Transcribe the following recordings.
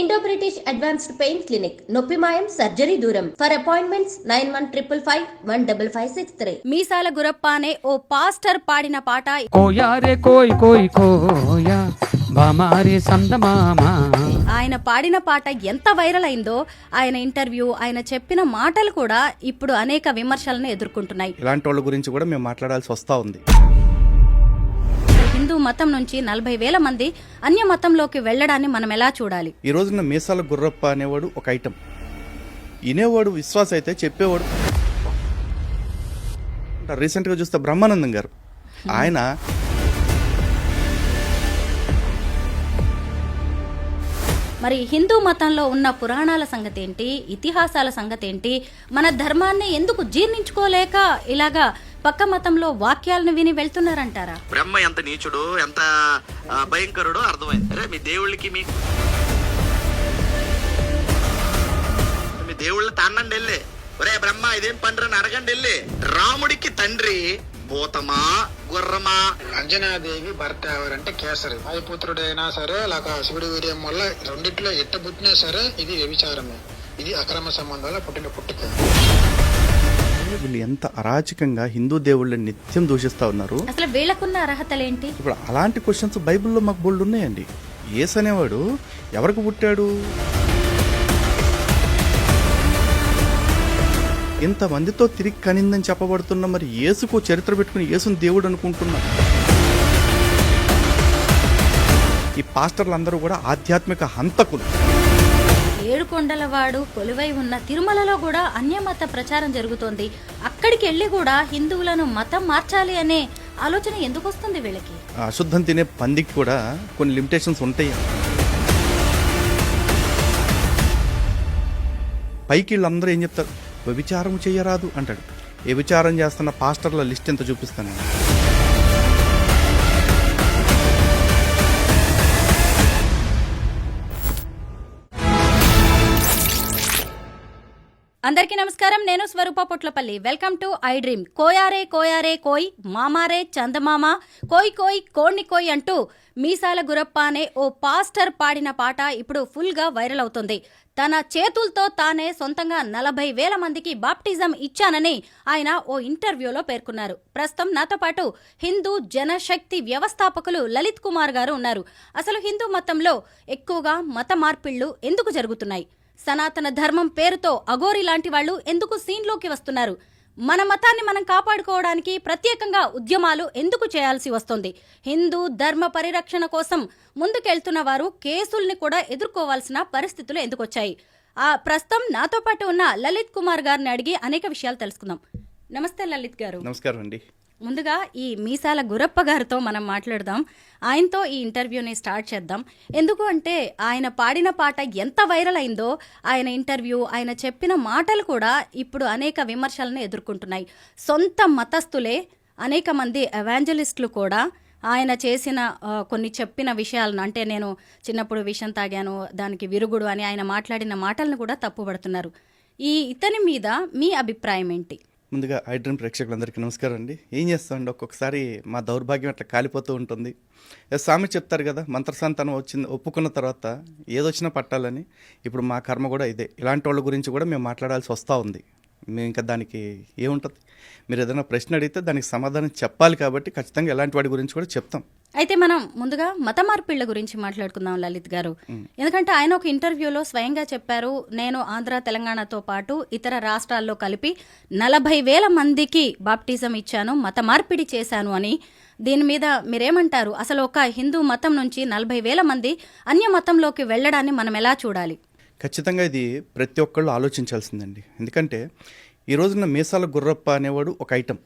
Indo British advanced pain clinic నొప్పి మాయం surgery దూరం. For appointments nine one triple five one double five six three Meesala Gurappa అనే ఓ pastor పాడిన పాట కోయా రే కోయ్ కోయ్ కోయా. బామారే సందమామ ఆయన పాడిన పాట ఎంత వైరల్ అయిందో ఆయన ఇంటర్వ్యూ ఆయన చెప్పిన మాటలు కూడా ఇప్పుడు అనేక విమర్శలను ఎదుర్కొంటున్నాయి. ఇలాంటి వాళ్ళ గురించి కూడా మేము మాట్లాడాల్సి వస్తూ ఉంది. హిందూ మతం నుంచి నలభై వేల మంది అన్య మతంలోకి వెళ్ళడాన్ని మనం ఎలా చూడాలి? ఈ రోజున మీసాల గుర్రప్ప అనేవాడు ఒక ఐటెం. వినేవాడు విశ్వాస అయితే చెప్పేవాడు. రీసెంట్గా చూస్తే బ్రహ్మానందం గారు. ఆయన మరి హిందూ మతంలో ఉన్న పురాణాల సంగతి ఏంటి ఇతిహాసాల సంగతి ఏంటి మన ధర్మాన్ని ఎందుకు జీర్ణించుకోలేక ఇలాగా పక్క మతంలో వాక్యాలను విని వెళ్తున్నారంటారా? బ్రహ్మ ఎంత నీచుడు ఎంత భయంకరుడో అర్థమైంది. అరే మీ దేవుళ్ళకి మీకు మీ దేవుళ్ళని తన్నండి వెళ్ళి ఒరే బ్రహ్మ ఇదేం పండ్రని అడగండి వెళ్ళి రాముడికి తండ్రి భూతమా గుర్రమా? అంజనాదేవి భర్త ఎవరంటే కేసరి. వాయుపుత్రుడైనా సరే లేక శివుడి వీర్యం వల్ల రెండిట్లో ఎట్ట పుట్టినా సరే ఇది వ్యభిచారమే. ఇది అక్రమ సంబంధాల పుట్టిన పుట్టుక. వీళ్ళు ఎంత అరాచకంగా హిందూ దేవుళ్ళని నిత్యం దూషిస్తూ ఉన్నారు. అసలు వీళ్ళకున్న అర్హతలేంటి? ఇప్పుడు అలాంటి క్వశ్చన్స్ బైబిల్లో మాకు బోల్డ్ ఉన్నాయండి. ఏస్ అనేవాడు ఎవరికి పుట్టాడు? ఇంతమందితో తిరిగి కనిందని చెప్పబడుతున్న మరి యేసుకు చరిత్ర పెట్టుకుని యేసుని దేవుడు అనుకుంటున్నా ఈ పాస్టర్లు అందరూ కూడా ఆధ్యాత్మిక హంతకులు. ఏడుకొండలవాడు కొలువై ఉన్న తిరుమలలో కూడా అన్యమత ప్రచారం జరుగుతోంది. అక్కడికి వెళ్ళి కూడా హిందువులను మతం మార్చాలి అనే ఆలోచన ఎందుకు వస్తుంది వీళ్ళకి? అశుద్ధం తినే పందికి కూడా కొన్ని లిమిటేషన్స్ ఉంటాయి. పైకి వీళ్ళందరూ ఏం చెప్తారు? వ్యభిచారం చేయరాదు అంటాడు. ఏ విచారం చేస్తున్న పాస్టర్ల లిస్ట్ ఎంత చూపిస్తాను నమస్కారం. నేను Swaroopa Potlapalli. Welcome to I dream కోయారే కోయారే కోయ్ మామారే చందమామ కోయ్ కోయ్ కోణ్ణి కోయ్ అంటూ మీసాల గురప్ప అనే ఓ పాస్టర్ పాడిన పాట ఇప్పుడు ఫుల్గా వైరల్ అవుతుంది. తన చేతులతో తానే సొంతంగా నలభై వేల మందికి బాప్టిజం ఇచ్చానని ఆయన ఓ ఇంటర్వ్యూలో పేర్కొన్నారు. ప్రస్తుతం నాతో పాటు హిందూ జనశక్తి వ్యవస్థాపకులు లలిత్ కుమార్ గారు ఉన్నారు. అసలు హిందూ మతంలో ఎక్కువగా మత మార్పిళ్ళు ఎందుకు జరుగుతున్నాయి? సనాతన ధర్మం పేరుతో అఘోరి లాంటి వాళ్ళు ఎందుకు సీన్లోకి వస్తున్నారు? మన మతాన్ని మనం కాపాడుకోవడానికి ప్రత్యేకంగా ఉద్యమాలు ఎందుకు చేయాల్సి వస్తుంది? హిందూ ధర్మ పరిరక్షణ కోసం ముందుకెళ్తున్న వారు కేసుల్ని కూడా ఎదుర్కోవాల్సిన పరిస్థితులు ఎందుకొచ్చాయి? ఆ ప్రస్తుతం నాతో పాటు ఉన్న లలిత్ కుమార్ గారిని అడిగి అనేక విషయాలు తెలుసుకుందాం. నమస్తే లలిత్ గారు. నమస్కారం అండి. ముందుగా ఈ మీసాల గురప్ప గారితో మనం మాట్లాడదాం. ఆయనతో ఈ ఇంటర్వ్యూని స్టార్ట్ చేద్దాం. ఎందుకు అంటే ఆయన పాడిన పాట ఎంత వైరల్ అయిందో ఆయన ఇంటర్వ్యూ ఆయన చెప్పిన మాటలు కూడా ఇప్పుడు అనేక విమర్శలను ఎదుర్కొంటున్నాయి. సొంత మతస్థులే అనేక మంది ఎవాంజలిస్టులు కూడా ఆయన చేసిన కొన్ని చెప్పిన విషయాలను అంటే నేను చిన్నప్పుడు విషం తాగాను దానికి విరుగుడు అని ఆయన మాట్లాడిన మాటలను కూడా తప్పుపడుతున్నారు ఈ ఇతని మీద మీ అభిప్రాయం ఏంటి? ముందుగా ఐడ్రీమ్ ప్రేక్షకులందరికీ నమస్కారం అండి. ఏం చేస్తామండి ఒక్కొక్కసారి మా దౌర్భాగ్యం అట్లా కాలిపోతూ ఉంటుంది. స్వామి చెప్తారు కదా మంత్రసంతానం వచ్చింది ఒప్పుకున్న తర్వాత ఏదొచ్చినా పట్టాలని. ఇప్పుడు మా కర్మ కూడా ఇదే. ఇలాంటి వాళ్ళ గురించి కూడా మేము మాట్లాడాల్సి వస్తూ ఉంది. మేము ఇంకా దానికి ఏముంటుంది? మీరు ఏదైనా ప్రశ్న అడిగితే దానికి సమాధానం చెప్పాలి కాబట్టి ఖచ్చితంగా ఎలాంటి వాడి గురించి కూడా చెప్తాం. అయితే మనం ముందుగా మత మార్పిళ్ళ గురించి మాట్లాడుకుందాం లలిత్ గారు. ఎందుకంటే ఆయన ఒక ఇంటర్వ్యూలో స్వయంగా చెప్పారు నేను ఆంధ్ర తెలంగాణతో పాటు ఇతర రాష్ట్రాల్లో కలిపి నలభై వేల మందికి బాప్టిజం ఇచ్చాను మత మార్పిడి చేశాను అని. దీని మీద మీరేమంటారు? అసలు ఒక హిందూ మతం నుంచి నలభై వేల మంది అన్య మతంలోకి వెళ్ళడాన్ని మనం ఎలా చూడాలి? ఖచ్చితంగా ఇది ప్రతి ఒక్కళ్ళు ఆలోచించాల్సిందండి. ఎందుకంటే ఈ రోజున మీసాల గుర్రప్ప అనేవాడు ఒక ఐటెం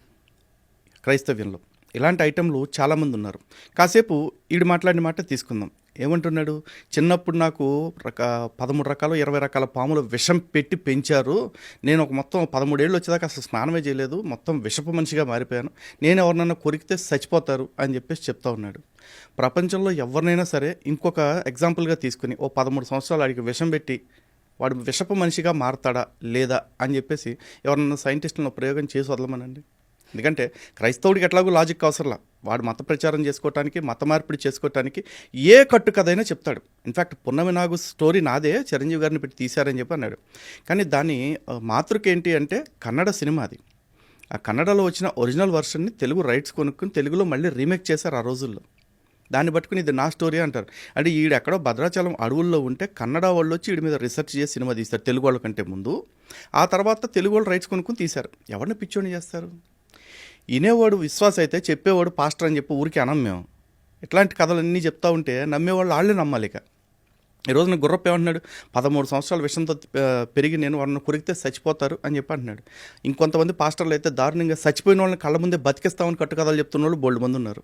క్రైస్తవ్యంలో. ఇలాంటి ఐటెంలు చాలామంది ఉన్నారు. కాసేపు ఈడు మాట్లాడిన మాట తీసుకుందాం. ఏమంటున్నాడు? చిన్నప్పుడు నాకు రక పదమూడు రకాలు ఇరవై రకాల పాములు విషం పెట్టి పెంచారు. నేను ఒక మొత్తం పదమూడేళ్ళు వచ్చేదాకా అసలు స్నానమే చేయలేదు. మొత్తం విషపు మనిషిగా మారిపోయాను. నేను ఎవరినైనా కొరికితే చచ్చిపోతారు అని చెప్పేసి చెప్తా ఉన్నాడు. ప్రపంచంలో ఎవరినైనా సరే ఇంకొక ఎగ్జాంపుల్గా తీసుకుని ఓ పదమూడు సంవత్సరాలు వాడికి విషం పెట్టి వాడు విషపు మనిషిగా మారతాడా లేదా అని చెప్పేసి ఎవరన్నా సైంటిస్టులను ప్రయోగం చేసి వదలమనండి. ఎందుకంటే క్రైస్తవుడికి ఎట్లాగో లాజిక్ అవసరంలా. వాడు మత ప్రచారం చేసుకోవటానికి మత మార్పిడి చేసుకోవటానికి ఏ కట్టు కథైనా చెప్తాడు ఇన్ఫ్యాక్ట్ పున్నమి నాగు స్టోరీ నాదే చిరంజీవి గారిని పెట్టి తీశారని చెప్పి అన్నాడు. కానీ దాని మాతృక ఏంటి అంటే కన్నడ సినిమా అది. ఆ కన్నడలో వచ్చిన ఒరిజినల్ వర్షన్ని తెలుగు రైట్స్ కొనుక్కుని తెలుగులో మళ్ళీ రీమేక్ చేశారు ఆ రోజుల్లో. దాన్ని పట్టుకుని ఇది నా స్టోరీ అంటారు. అంటే ఈడు ఎక్కడో భద్రాచలం అడవుల్లో ఉంటే కన్నడ వాళ్ళు వచ్చి వీడి మీద రీసెర్చ్ చేసి సినిమా తీస్తారు తెలుగు వాళ్ళ కంటే ముందు. ఆ తర్వాత తెలుగు వాళ్ళు రైట్స్ కొనుక్కుని తీశారు. ఎవరిని పిచ్చోని చేస్తారు? వినేవాడు విశ్వాస అయితే చెప్పేవాడు పాస్టర్ అని చెప్పి ఊరికి అనం మేము. ఇట్లాంటి కథలన్నీ చెప్తా ఉంటే నమ్మేవాళ్ళు వాళ్ళే నమ్మాలి ఇక. ఈ రోజున గుర్రప్ప ఏమంటున్నాడు? పదమూడు సంవత్సరాల విషయంతో పెరిగి నేను వాళ్ళని కొరికితే చచ్చిపోతారు అని చెప్పి అంటున్నాడు. ఇంకొంతమంది పాస్టర్లు అయితే దారుణంగా చచ్చిపోయిన వాళ్ళని కళ్ళ ముందే బతికిస్తామని కట్టుకథలు చెప్తున్న వాళ్ళు బోల్డ్ మంది ఉన్నారు.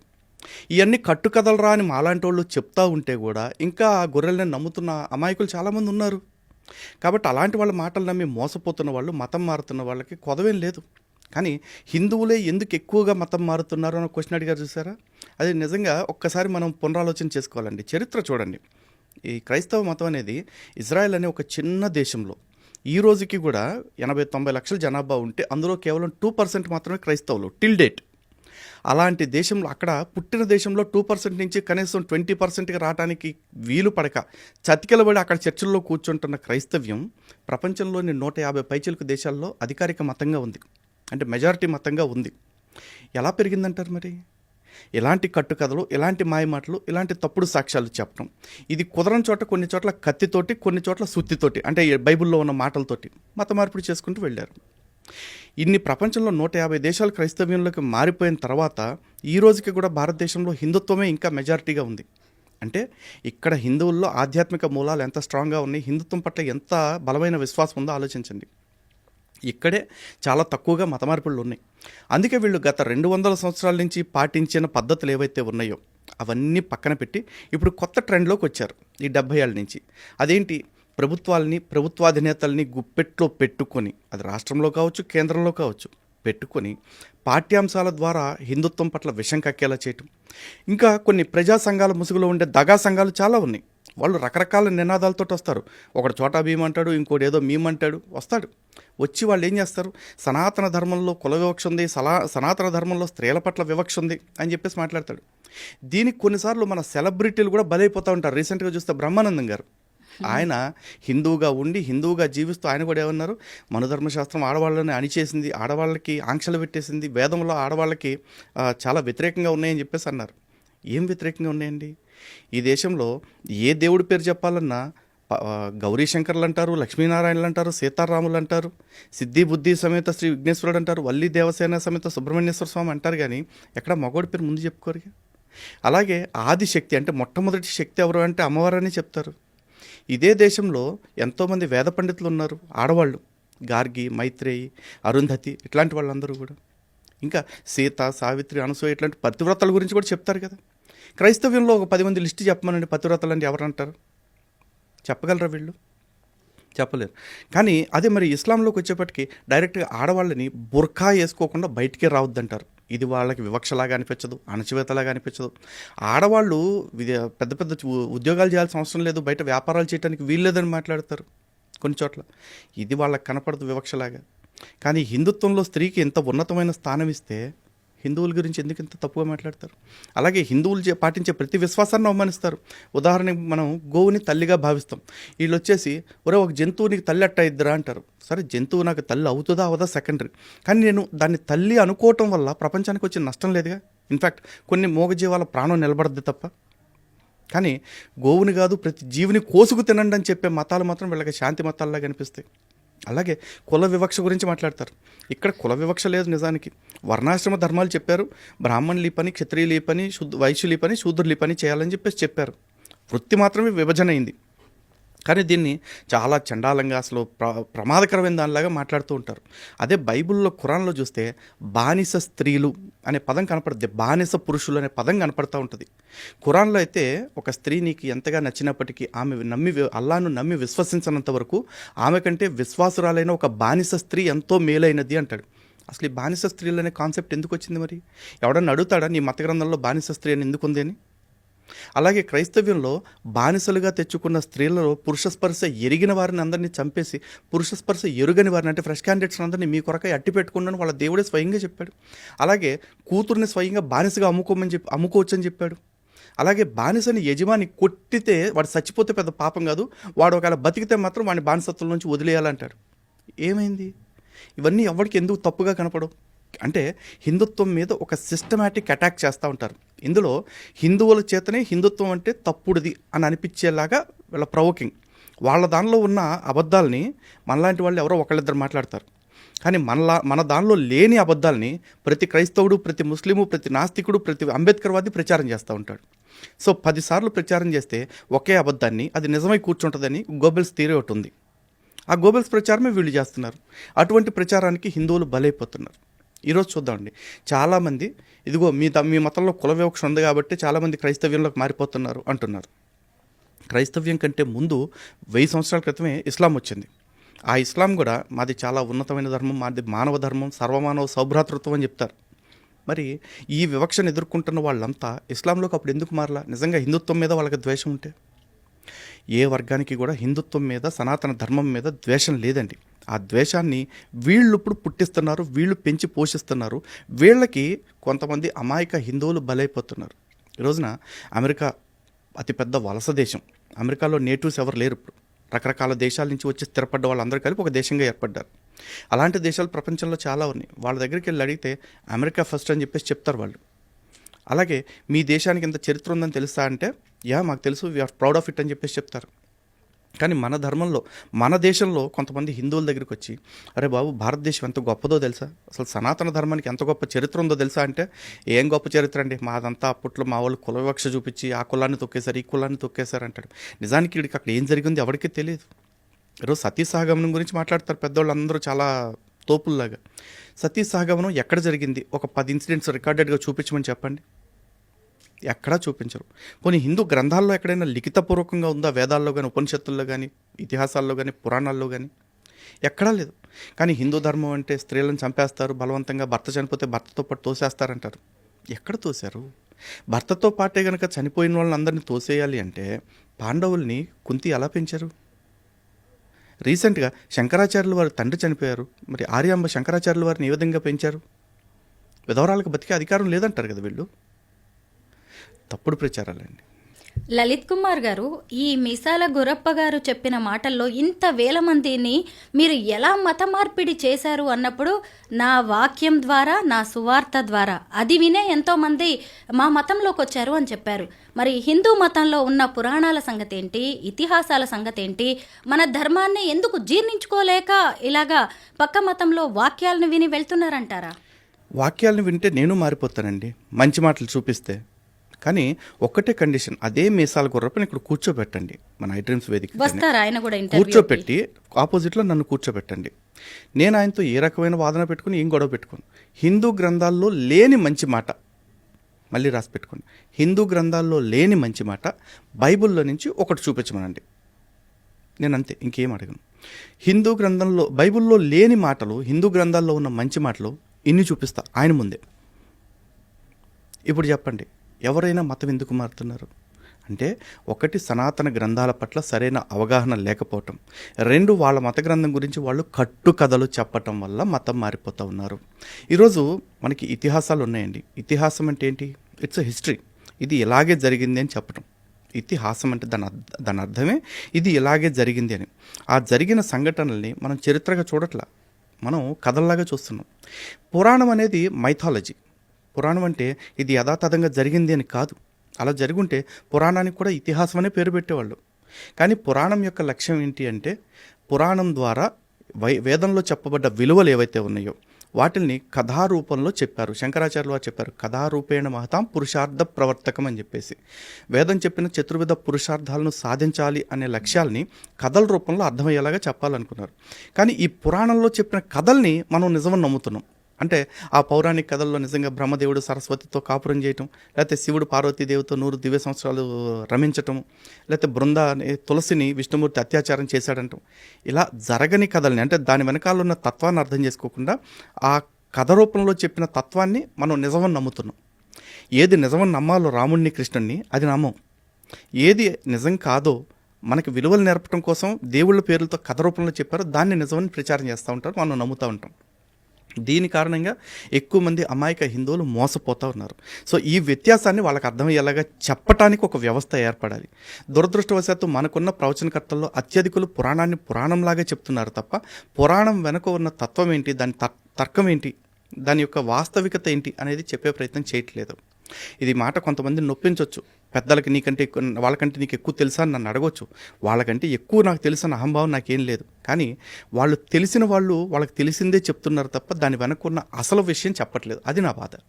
ఇవన్నీ కట్టుకథలు రా అని మాలాంటి వాళ్ళు చెప్తా ఉంటే కూడా ఇంకా ఆ గొర్రెల్ని నమ్ముతున్న అమాయకులు చాలామంది ఉన్నారు. కాబట్టి అలాంటి వాళ్ళ మాటలు నమ్మి మోసపోతున్న వాళ్ళు మతం మారుతున్న వాళ్ళకి కొదవేం లేదు. కానీ హిందువులే ఎందుకు ఎక్కువగా మతం మారుతున్నారు అని క్వశ్చన్ అడిగారు చూసారా? అది నిజంగా ఒక్కసారి మనం పునరాలోచన చేసుకోవాలండి. చరిత్ర చూడండి. ఈ క్రైస్తవ మతం అనేది ఇజ్రాయెల్ అనే ఒక చిన్న దేశంలో ఈ రోజుకి కూడా ఎనభై తొంభై లక్షల జనాభా ఉంటే అందులో కేవలం టూ పర్సెంట్ మాత్రమే క్రైస్తవులు టిల్ డేట్ అలాంటి దేశంలో అక్కడ పుట్టిన దేశంలో టూ పర్సెంట్ నుంచి కనీసం ట్వంటీ పర్సెంట్కి రావడానికి వీలు పడక చతికిలబడి అక్కడ చర్చిల్లో కూర్చుంటున్న క్రైస్తవ్యం ప్రపంచంలోని నూట యాభై పైచిలకు దేశాల్లో అధికారిక మతంగా ఉంది. అంటే మెజారిటీ మతంగా ఉంది. ఎలా పెరిగిందంటారు మరి? ఇలాంటి కట్టుకథలు ఇలాంటి మాయమాటలు ఇలాంటి తప్పుడు సాక్ష్యాలు చెప్పడం? ఇది కుదరని చోట కొన్ని చోట్ల కత్తితోటి కొన్ని చోట్ల సుత్తితోటి అంటే బైబిల్లో ఉన్న మాటలతోటి మత మార్పిడి చేసుకుంటూ వెళ్ళారు. ఇన్ని ప్రపంచంలో నూట యాభై దేశాలు క్రైస్తవ్యంలోకి మారిపోయిన తర్వాత ఈ రోజుకి కూడా భారతదేశంలో హిందుత్వమే ఇంకా మెజారిటీగా ఉంది. అంటే ఇక్కడ హిందువుల్లో ఆధ్యాత్మిక మూలాలు ఎంత స్ట్రాంగ్గా ఉన్నాయి హిందుత్వం పట్ల ఎంత బలమైన విశ్వాసం ఉందో ఆలోచించండి. ఇక్కడే చాలా తక్కువగా మత మార్పులు ఉన్నాయి. అందుకే వీళ్ళు గత రెండు వందల సంవత్సరాల నుంచి పాటించిన పద్ధతులు ఏవైతే ఉన్నాయో అవన్నీ పక్కన పెట్టి ఇప్పుడు కొత్త ట్రెండ్లోకి వచ్చారు ఈ డెబ్బై ఏళ్ళ నుంచి. అదేంటి? ప్రభుత్వాలని ప్రభుత్వాధినేతల్ని గుప్పెట్లో పెట్టుకొని అది రాష్ట్రంలో కావచ్చు కేంద్రంలో కావచ్చు పెట్టుకొని పాఠ్యాంశాల ద్వారా హిందుత్వం పట్ల విషం కక్కేలా చేయటం. ఇంకా కొన్ని ప్రజా సంఘాల ముసుగులో ఉండే దగా సంఘాలు చాలా ఉన్నాయి. వాళ్ళు రకరకాల నినాదాలతో వస్తారు. ఒకడు చోటా భీమంటాడు ఇంకోటి ఏదో మీమ్ అంటాడు వస్తాడు. వచ్చి వాళ్ళు ఏం చేస్తారు? సనాతన ధర్మంలో కుల వివక్ష ఉంది సలా సనాతన ధర్మంలో స్త్రీల పట్ల వివక్ష ఉంది అని చెప్పేసి మాట్లాడతాడు. దీనికి కొన్నిసార్లు మన సెలబ్రిటీలు కూడా బలైపోతూ ఉంటారు. రీసెంట్గా చూస్తే బ్రహ్మానందం గారు. ఆయన హిందువుగా ఉండి హిందువుగా జీవిస్తూ ఆయన కూడా ఏమన్నారు? మనధర్మశాస్త్రం ఆడవాళ్ళని అణిచేసింది ఆడవాళ్ళకి ఆంక్షలు పెట్టేసింది వేదంలో ఆడవాళ్ళకి చాలా వ్యతిరేకంగా ఉన్నాయని చెప్పేసి అన్నారు. ఏం వ్యతిరేకంగా ఉన్నాయండి? ఈ దేశంలో ఏ దేవుడి పేరు చెప్పాలన్నా గౌరీ శంకర్లు అంటారు లక్ష్మీనారాయణలు అంటారు సీతారాములు అంటారు సిద్ధి బుద్ధి సమేత శ్రీ విఘ్నేశ్వరుడు అంటారు వల్లి దేవసేన సమేత సుబ్రహ్మణ్యేశ్వర స్వామి అంటారు కానీ ఎక్కడ మగోడి పేరు ముందు చెప్పుకోరు అలాగే ఆది శక్తి అంటే మొట్టమొదటి శక్తి ఎవరు అంటే అమ్మవారని చెప్తారు. ఇదే దేశంలో ఎంతోమంది వేద పండితులు ఉన్నారు ఆడవాళ్ళు గార్గి మైత్రేయి అరుంధతి ఇట్లాంటి వాళ్ళందరూ కూడా. ఇంకా సీత సావిత్రి అనసూయ ఇట్లాంటి పతివ్రతల గురించి కూడా చెప్తారు కదా. క్రైస్తవ్యంలో ఒక పది మంది లిస్టు చెప్పమనండి పతివ్రతలు అంటే ఎవరు అంటారు చెప్పగలరా వీళ్ళు? చెప్పలేరు. కానీ అదే మరి ఇస్లాంలోకి వచ్చేప్పటికి డైరెక్ట్గా ఆడవాళ్ళని బుర్ఖా వేసుకోకుండా బయటికి రావద్దంటారు. ఇది వాళ్ళకి వివక్షలాగా అనిపించదు అణచివేతలాగా అనిపించదు. ఆడవాళ్ళు పెద్ద పెద్ద ఉద్యోగాలు చేయాల్సిన అవసరం లేదు బయట వ్యాపారాలు చేయడానికి వీల్లేదని మాట్లాడతారు కొన్ని చోట్ల. ఇది వాళ్ళకి కనపడదు వివక్షలాగా. కానీ హిందుత్వంలో స్త్రీకి ఎంత ఉన్నతమైన స్థానం ఇస్తే హిందువుల గురించి ఎందుకు ఇంత తప్పుగా మాట్లాడతారు? అలాగే హిందువులు చే- పాటించే ప్రతి విశ్వాసాన్ని అవమానిస్తారు. ఉదాహరణకి మనం గోవుని తల్లిగా భావిస్తాం. వీళ్ళు వచ్చేసి ఒరే ఒక జంతువు నీకు తల్లి అట్ట ఇద్దరా? అంటారు. సరే జంతువు నాకు తల్లి అవుతుందా? అవదా? సెకండరీ. కానీ నేను దాన్ని తల్లి అనుకోవటం వల్ల ప్రపంచానికి వచ్చే నష్టం లేదుగా? ఇన్ఫ్యాక్ట్ కొన్ని మూగజీవాల ప్రాణం నిలబడద్ది తప్ప. కానీ గోవుని కాదు ప్రతి జీవిని కోసుకు తినండి అని చెప్పే మతాలు మాత్రం వీళ్ళకి శాంతి మతాల్లా కనిపిస్తాయి అలాగే కుల వివక్ష గురించి మాట్లాడతారు. ఇక్కడ కుల వివక్ష లేదు నిజానికి. వర్ణాశ్రమ ధర్మాలు చెప్పారు. బ్రాహ్మణులు ఈ పని క్షత్రియులు ఈ పని శుద్ధ వైశ్యులు ఈ పని శూద్రులు ఈ పని చేయాలని చెప్పేసి చెప్పారు. వృత్తి మాత్రమే విభజన అయింది. కానీ దీన్ని చాలా చండాలంగా అసలు ప్ర ప్రమాదకరమైన దానిలాగా మాట్లాడుతూ ఉంటారు. అదే బైబిల్లో ఖురాన్లో చూస్తే బానిస స్త్రీలు అనే పదం కనపడుతుంది బానిస పురుషులు అనే పదం కనపడుతూ ఉంటుంది. ఖురాన్లో అయితే ఒక స్త్రీ నీకు ఎంతగా నచ్చినప్పటికీ ఆమె నమ్మి అల్లాను నమ్మి విశ్వసించినంత వరకు ఆమె కంటే విశ్వాసురాలైన ఒక బానిస స్త్రీ ఎంతో మేలైనది అంటాడు. అసలు ఈ బానిస స్త్రీలు అనే కాన్సెప్ట్ ఎందుకు వచ్చింది మరి? ఎవడన్నా అడుగుతాడా నీ మత గ్రంథంలో బానిస స్త్రీ అని ఎందుకు ఉంది అని? అలాగే క్రైస్తవ్యంలో బానిసలుగా తెచ్చుకున్న స్త్రీలలో పురుష స్పర్శ ఎరిగిన వారిని అందరినీ చంపేసి పురుష స్పర్శ ఎరుగని వారిని అంటే ఫ్రెష్ క్యాండిడేట్స్ అందరినీ మీ కొరకై అట్టి పెట్టుకున్నాను వాళ్ళ దేవుడే స్వయంగా చెప్పాడు. అలాగే కూతుర్ని స్వయంగా బానిసగా అమ్ముకోమని చెప్పి అమ్ముకోవచ్చని చెప్పాడు. అలాగే బానిసని యజమాని కొట్టితే వాడు చచ్చిపోతే పెద్ద పాపం కాదు వాడు ఒకవేళ బతికితే మాత్రం వాడిని బానిసత్వం నుంచి వదిలేయాలంటాడు. ఏమైంది? ఇవన్నీ ఎవరికి ఎందుకు తప్పుగా కనపడవు? అంటే హిందుత్వం మీద ఒక సిస్టమేటిక్ అటాక్ చేస్తూ ఉంటారు. ఇందులో హిందువుల చేతనే హిందుత్వం అంటే తప్పుడుది అని అనిపించేలాగా వీళ్ళ ప్రవోకింగ్ వాళ్ళ దానిలో ఉన్న అబద్ధాలని మనలాంటి వాళ్ళు ఎవరో ఒకళ్ళిద్దరు మాట్లాడతారు. కానీ మనలా మన దానిలో లేని అబద్ధాలని ప్రతి క్రైస్తవుడు ప్రతి ముస్లిము ప్రతి నాస్తికుడు ప్రతి అంబేద్కర్వాది ప్రచారం చేస్తూ ఉంటాడు. సో పదిసార్లు ప్రచారం చేస్తే ఒకే అబద్ధాన్ని అది నిజమై కూర్చుంటుందని గోబెల్స్ తీరే ఒకటి ఉంది. ఆ గోబెల్స్ ప్రచారమే వీళ్ళు చేస్తున్నారు. అటువంటి ప్రచారానికి హిందువులు బలైపోతున్నారు. ఈరోజు చూద్దామండి. చాలామంది ఇదిగో మీ త- మీ మతంలో కుల వివక్ష ఉంది కాబట్టి చాలామంది క్రైస్తవ్యంలోకి మారిపోతున్నారు అంటున్నారు. క్రైస్తవ్యం కంటే ముందు వెయ్యి సంవత్సరాల క్రితమే ఇస్లాం వచ్చింది. ఆ ఇస్లాం కూడా మాది చాలా ఉన్నతమైన ధర్మం మాది మానవ ధర్మం సర్వమానవ సౌభ్రాతృత్వం అని చెప్తారు. మరి ఈ వివక్షను ఎదుర్కొంటున్న వాళ్ళంతా ఇస్లాంలోకి అప్పుడు ఎందుకు మారలా? నిజంగా హిందుత్వం మీద వాళ్ళకి ద్వేషం ఉంటే? ఏ వర్గానికి కూడా హిందుత్వం మీద సనాతన ధర్మం మీద ద్వేషం లేదండి. ఆ ద్వేషాన్ని వీళ్ళు ఇప్పుడు పుట్టిస్తున్నారు వీళ్ళు పెంచి పోషిస్తున్నారు. వీళ్ళకి కొంతమంది అమాయక హిందువులు బలైపోతున్నారు. ఈ రోజున అమెరికా అతిపెద్ద వలస దేశం. అమెరికాలో నేటివ్స్ ఎవరు లేరు ఇప్పుడు. రకరకాల దేశాల నుంచి వచ్చి స్థిరపడ్డ వాళ్ళందరూ కలిపి ఒక దేశంగా ఏర్పడ్డారు. అలాంటి దేశాలు ప్రపంచంలో చాలా ఉన్నాయి. వాళ్ళ దగ్గరికి వెళ్ళి అడిగితే అమెరికా ఫస్ట్ అని చెప్పేసి చెప్తారు వాళ్ళు. అలాగే మీ దేశానికి ఇంత చరిత్ర ఉందని తెలుసా అంటే యా మాకు తెలుసు వీఆర్ ప్రౌడ్ ఆఫ్ ఇట్ అని చెప్పేసి చెప్తారు. కానీ మన ధర్మంలో మన దేశంలో కొంతమంది హిందువుల దగ్గరికి వచ్చి అరే బాబు భారతదేశం ఎంత గొప్పదో తెలుసా? అసలు సనాతన ధర్మానికి ఎంత గొప్ప చరిత్ర ఉందో తెలుసా? అంటే ఏం గొప్ప చరిత్ర అండి? మాదంతా అప్పట్లో మా వాళ్ళు కులవివక్ష చూపించి ఆ కులాన్ని తొక్కేశారు ఈ కులాన్ని తొక్కేశారు అంటాడు. నిజానికి వీడికి అక్కడ ఏం జరిగింది ఎవరికీ తెలియదు. ఈరోజు సతీ సహగమనం గురించి మాట్లాడతారు పెద్దవాళ్ళు అందరూ చాలా తోపుల్లాగా. సతీ సహగమనం ఎక్కడ జరిగింది? ఒక పది ఇన్సిడెంట్స్ రికార్డెడ్గా చూపించమని చెప్పండి. ఎక్కడా చూపించరు. పోనీ హిందూ గ్రంథాల్లో ఎక్కడైనా లిఖితపూర్వకంగా ఉందా? వేదాల్లో కానీ ఉపనిషత్తుల్లో కానీ ఇతిహాసాల్లో కానీ పురాణాల్లో కానీ ఎక్కడా లేదు. కానీ హిందూ ధర్మం అంటే స్త్రీలను చంపేస్తారు బలవంతంగా భర్త చనిపోతే భర్తతో పాటు తోసేస్తారంటారు. ఎక్కడ తోశారు? భర్తతో పాటే కనుక చనిపోయిన వాళ్ళని అందరినీ తోసేయాలి అంటే పాండవుల్ని కుంతి ఎలా పెంచారు? రీసెంట్గా శంకరాచార్యులు వారి తండ్రి చనిపోయారు. మరి ఆర్యాంబ శంకరాచార్యుల వారిని ఏ విధంగా పెంచారు? విధవరాలకు బతికే అధికారం లేదంటారు కదా వీళ్ళు. తప్పుడు ప్రచారాలండి. లలిత్ కుమార్ గారు ఈ మిసాల గురప్ప గారు చెప్పిన మాటల్లో ఇంత వేల మందిని మీరు ఎలా మత మార్పిడి చేశారు అన్నప్పుడు నా వాక్యం ద్వారా నా సువార్త ద్వారా అది వినే ఎంతో మంది మా మతంలోకి వచ్చారు అని చెప్పారు. మరి హిందూ మతంలో ఉన్న పురాణాల సంగతి ఏంటి ఇతిహాసాల సంగతి ఏంటి మన ధర్మాన్ని ఎందుకు జీర్ణించుకోలేక ఇలాగా పక్క మతంలో వాక్యాలను విని వెళ్తున్నారంటారా? వాక్యాలను వింటే నేను మారిపోతానండి. మంచి మాటలు చూపిస్తే. కానీ ఒక్కటే కండిషన్ అదే మీసాల గుర్రపని ఇక్కడ కూర్చోబెట్టండి. మన ఐ డ్రీమ్స్ వేదిక కూర్చోపెట్టి ఆపోజిట్లో నన్ను కూర్చోబెట్టండి. నేను ఆయనతో ఏ రకమైన వాదన పెట్టుకుని ఏం గొడవ పెట్టుకోను? హిందూ గ్రంథాల్లో లేని మంచి మాట మళ్ళీ రాసి పెట్టుకోండి. హిందూ గ్రంథాల్లో లేని మంచి మాట బైబిల్లో నుంచి ఒకటి చూపించమనండి. నేను అంతే ఇంకేం అడగను. హిందూ గ్రంథంలో బైబిల్లో లేని మాటలు హిందూ గ్రంథాల్లో ఉన్న మంచి మాటలు ఇన్ని చూపిస్తా ఆయన ముందే. ఇప్పుడు చెప్పండి ఎవరైనా మతం ఎందుకు మారుతున్నారు? అంటే ఒకటి సనాతన గ్రంథాల పట్ల సరైన అవగాహన లేకపోవటం. రెండు వాళ్ళ మత గ్రంథం గురించి వాళ్ళు కట్టు కథలు చెప్పటం వల్ల మతం మారిపోతూ ఉన్నారు. ఈరోజు మనకి ఇతిహాసాలు ఉన్నాయండి. ఇతిహాసం అంటే ఏంటి? ఇట్స్ హిస్టరీ ఇది ఇలాగే జరిగింది అని చెప్పటం. ఇతిహాసం అంటే దాని అర్థ దాని అర్థమే ఇది ఇలాగే జరిగింది అని. ఆ జరిగిన సంఘటనల్ని మనం చరిత్రగా చూడట్లా. మనం కథల్లాగా చూస్తున్నాం. పురాణం అనేది మైథాలజీ పురాణం అంటే ఇది యథాతథంగా జరిగింది అని కాదు. అలా జరుగుంటే పురాణానికి కూడా ఇతిహాసం అనే పేరు పెట్టేవాళ్ళు. కానీ పురాణం యొక్క లక్ష్యం ఏంటి అంటే పురాణం ద్వారా వై వేదంలో చెప్పబడ్డ విలువలు ఏవైతే ఉన్నాయో వాటిల్ని కథారూపంలో చెప్పారు. శంకరాచార్యులు వారు చెప్పారు కథారూపేణ మహతాం పురుషార్థ ప్రవర్తకం అని చెప్పేసి. వేదం చెప్పిన చతుర్విధ పురుషార్థాలను సాధించాలి అనే లక్ష్యాల్ని కథల రూపంలో అర్థమయ్యేలాగా చెప్పాలనుకున్నారు. కానీ ఈ పురాణంలో చెప్పిన కథల్ని మనం నిజమని నమ్ముతున్నాం. అంటే ఆ పౌరాణిక కథల్లో నిజంగా బ్రహ్మదేవుడు సరస్వతితో కాపురం చేయటం లేకపోతే శివుడు పార్వతీదేవితో నూరు దివ్య సంవత్సరాలు రమించటం లేకపోతే బృంద అనే తులసిని విష్ణుమూర్తి అత్యాచారం చేశాడంటాం. ఇలా జరగని కథల్ని అంటే దాని వెనకాల ఉన్న తత్వాన్ని అర్థం చేసుకోకుండా ఆ కథ రూపంలో చెప్పిన తత్వాన్ని మనం నిజమని నమ్ముతున్నాం. ఏది నిజమని నమ్మాలో రాముణ్ణి కృష్ణుణ్ణి అది నమ్మం. ఏది నిజం కాదో మనకి విలువలు నేర్పడం కోసం దేవుళ్ళ పేర్లతో కథ రూపంలో చెప్పారో దాన్ని నిజమని ప్రచారం చేస్తూ ఉంటారు మనం నమ్ముతూ ఉంటాం. దీని కారణంగా ఎక్కువ మంది అమాయక హిందువులు మోసపోతూ ఉన్నారు. సో ఈ వ్యత్యాసాన్ని వాళ్ళకి అర్థమయ్యేలాగా చెప్పటానికి ఒక వ్యవస్థ ఏర్పడాలి. దురదృష్టవశాత్తు మనకున్న ప్రవచనకర్తల్లో అత్యధికులు పురాణాన్ని పురాణంలాగా చెప్తున్నారు తప్ప పురాణం వెనుక ఉన్న తత్వం ఏంటి దాని తర్- తర్కం ఏంటి దాని యొక్క వాస్తవికత ఏంటి అనేది చెప్పే ప్రయత్నం చేయట్లేదు. ఇది మాట కొంతమంది నొప్పించవచ్చు పెద్దలకి నీకంటే ఎక్కువ వాళ్ళకంటే నీకు ఎక్కువ తెలుసా అని నన్ను అడగొచ్చు. వాళ్ళకంటే ఎక్కువ నాకు తెలుసన్న అహంభావం నాకేం లేదు. కానీ వాళ్ళు తెలిసిన వాళ్ళు వాళ్ళకి తెలిసిందే చెప్తున్నారు తప్ప దాని వెనక్కున్న అసలు విషయం చెప్పట్లేదు. అది నా బాధ.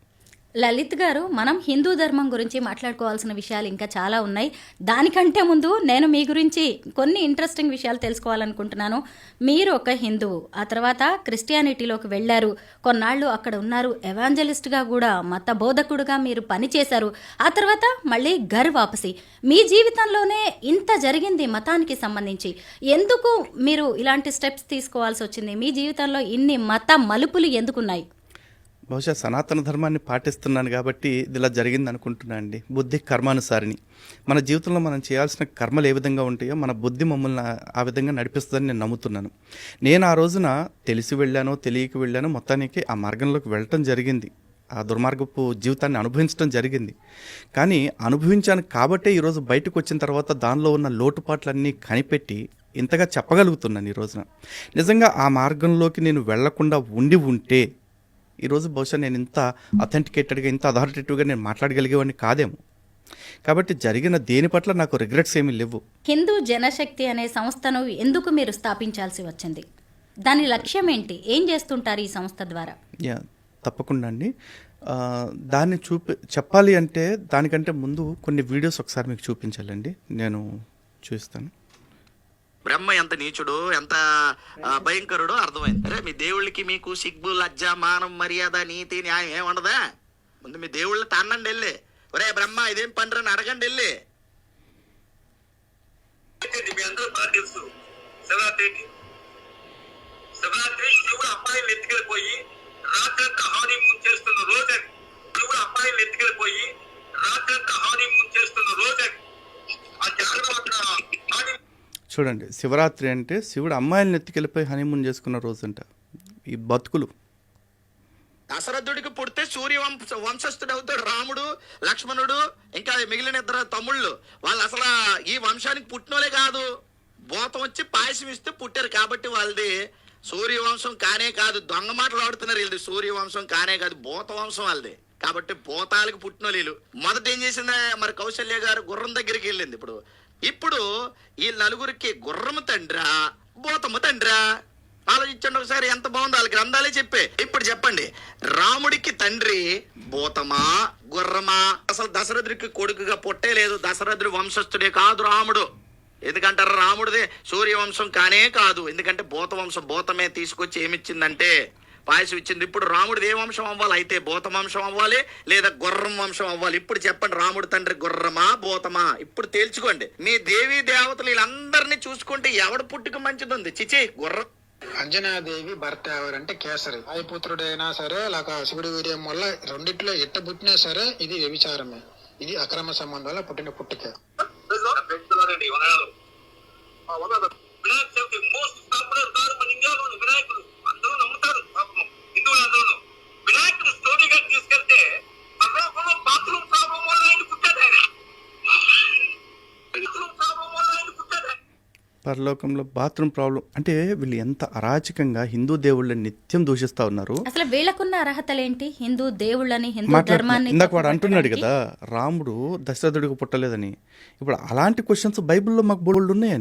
లలిత్ గారు మనం హిందూ ధర్మం గురించి మాట్లాడుకోవాల్సిన విషయాలు ఇంకా చాలా ఉన్నాయి. దానికంటే ముందు నేను మీ గురించి కొన్ని ఇంట్రెస్టింగ్ విషయాలు తెలుసుకోవాలనుకుంటున్నాను. మీరు ఒక హిందువు ఆ తర్వాత క్రిస్టియానిటీలోకి వెళ్ళారు. కొన్నాళ్ళు అక్కడ ఉన్నారు. ఎవాంజలిస్ట్గా కూడా మత బోధకుడుగా మీరు పనిచేశారు. ఆ తర్వాత మళ్ళీ గర్ వాపసి. మీ జీవితంలోనే ఇంత జరిగింది మతానికి సంబంధించి. ఎందుకు మీరు ఇలాంటి స్టెప్స్ తీసుకోవాల్సి వచ్చింది? మీ జీవితంలో ఇన్ని మత మలుపులు ఎందుకున్నాయి? బహుశా సనాతన ధర్మాన్ని పాటిస్తున్నాను కాబట్టి ఇది ఇలా జరిగింది అనుకుంటున్నాను అండి. బుద్ధి కర్మానుసారిని. మన జీవితంలో మనం చేయాల్సిన కర్మలు ఏ విధంగా ఉంటాయో మన బుద్ధి మమ్మల్ని ఆ- ఆ విధంగా నడిపిస్తుందని నేను నమ్ముతున్నాను. నేను ఆ రోజున తెలిసి వెళ్ళానో తెలియక వెళ్ళానో మొత్తానికి ఆ మార్గంలోకి వెళ్ళటం జరిగింది. ఆ దుర్మార్గపు జీవితాన్ని అనుభవించడం జరిగింది. కానీ అనుభవించాను కాబట్టే ఈరోజు బయటకు వచ్చిన తర్వాత దానిలో ఉన్న లోటుపాట్లన్నీ కనిపెట్టి ఇంతగా చెప్పగలుగుతున్నాను ఈ రోజున. నిజంగా ఆ మార్గంలోకి నేను వెళ్ళకుండా ఉండి ఉంటే ఈరోజు బహుశా నేను ఇంత అథెంటికేటెడ్గా ఇంత అథారిటేటివ్గా నేను మాట్లాడగలిగేవాడిని కాదేమో. కాబట్టి జరిగిన దేని పట్ల నాకు రిగ్రెట్స్ ఏమీ లేవు. హిందూ జనశక్తి అనే సంస్థను ఎందుకు మీరు స్థాపించాల్సి వచ్చింది? దాని లక్ష్యం ఏంటి? ఏం చేస్తుంటారు ఈ సంస్థ ద్వారా? యా తప్పకుండా అండి. దాన్ని చూపి చెప్పాలి అంటే దానికంటే ముందు కొన్ని వీడియోస్ ఒకసారి మీకు చూపించాలండి. నేను చూస్తాను బ్రహ్మ ఎంత నీచుడు ఎంత భయంకరుడు భయంకరుడో అర్థమైంది. అరే మీ దేవుళ్ళకి మీకు సిగ్గు లజ్జ మానం మర్యాద నీతి న్యాయం ఏమి ఉండదా ముందు మీ దేవుళ్ళ తన్నండి వెళ్ళి. ఒరే బ్రహ్మ ఇదేం పండ్రని అడగండి వెళ్ళి. మీ అందరూ బాగా తెలుసు శివరాత్రికి శివరాత్రి శివుడు అమ్మాయిని ఎత్తుకెళ్ళిపోయి రాత్రంతా హాని చేస్తున్న రోజని శివుడు అమ్మాయిని ఎత్తుకెళ్ళిపోయి రాత్రంతా హాని చేస్తున్న రోజని చూడండి శివరాత్రి అంటే శివుడు అమ్మాయిలను ఎత్తుకెళ్ళిపోయి హనీమూన్ చేసుకున్న రోజంట. ఈ బతుకులు. దశరథుడికి పుడితే సూర్య వంశ వంశస్థుడు అవుతాడు రాముడు లక్ష్మణుడు ఇంకా మిగిలిన ఇద్దరు తమ్ముళ్ళు. వాళ్ళు అసలు ఈ వంశానికి పుట్టినోలే కాదు. భూతం వచ్చి పాయసం ఇస్తే పుట్టారు కాబట్టి వాళ్ళది సూర్యవంశం కానే కాదు. దొంగ మాటలు ఆడుతున్నారు వీళ్ళది. సూర్యవంశం కానే కాదు భూత వంశం వాళ్ళది. కాబట్టి భూతాలకు పుట్టిన వీళ్ళు. మొదట ఏం చేసింది మరి కౌశల్య గారు గుర్రం దగ్గరికి వెళ్ళింది. ఇప్పుడు ఇప్పుడు ఈ నలుగురికి గుర్రము తండ్రా బోతము తండ్రా. ఆలోచించండి ఒకసారి ఎంత బాగుందో వాళ్ళ గ్రంథాలే చెప్పే. ఇప్పుడు చెప్పండి రాముడికి తండ్రి భూతమా గుర్రమా? అసలు దశరథుడికి కొడుకుగా పుట్టే లేదు దశరథుడి వంశస్థుడే కాదు రాముడు. ఎందుకంటారు? రాముడిదే సూర్యవంశం కానే కాదు. ఎందుకంటే భూత వంశం భూతమే తీసుకొచ్చి ఏమిచ్చిందంటే పాయసం ఇచ్చింది. ఇప్పుడు రాముడిది ఏ వంశం అవ్వాలి? అయితే భూత వంశం అవ్వాలి లేదా గుర్రం వంశం అవ్వాలి? ఇప్పుడు చెప్పండి రాముడి తండ్రి గుర్రమా భూతమా? ఇప్పుడు తేల్చుకోండి. మీ దేవీ దేవతలు వీళ్ళందరినీ చూసుకుంటే ఎవడు పుట్టుక మంచిది చిచి గుర్రం. అంజనాదేవి భర్త ఎవరంటే కేసరి. వాయుపుత్రుడైనా సరే లేక శివుడి వీర్యం వల్ల రెండిట్లో ఎట్ట పుట్టినా సరే ఇది వ్యభిచారమే. ఇది అక్రమ సంబంధం వల్ల పుట్టిన పుట్టిక. మోస్ట్ పాపులర్ కాదు మన ఇండియాలోని వినాయకుడు అందరూ నమ్ముతారు పాపం హిందువులు అందరూ వినాయకుడు స్టోరీగా తీసుకెళ్తే పర్లోకంలో బాత్రూమ్ ప్రాబ్లం వల్ల ఆయన పుట్టాడు ఆయన బాత్రూమ్ ప్రాబ్లం వల్ల ఆయన పుట్టాడు ఆయన పరలోకంలో బాత్రూమ్ ప్రాబ్లం అంటే వీళ్ళు ఎంత అరాచకంగా హిందూ దేవుళ్ళని నిత్యం దూషిస్తూ ఉన్నారు. అసలు వీళ్ళకున్న అర్హతలేంటి? హిందూ దేవుళ్ళని హిందూ ధర్మాన్ని ఇందాక వాడు అంటున్నాడు? కదా రాముడు దశరథుడికి పుట్టలేదని. ఇప్పుడు అలాంటి క్వశ్చన్స్ బైబిల్లో మాకు బోల్డ్ ఉన్నాయండి.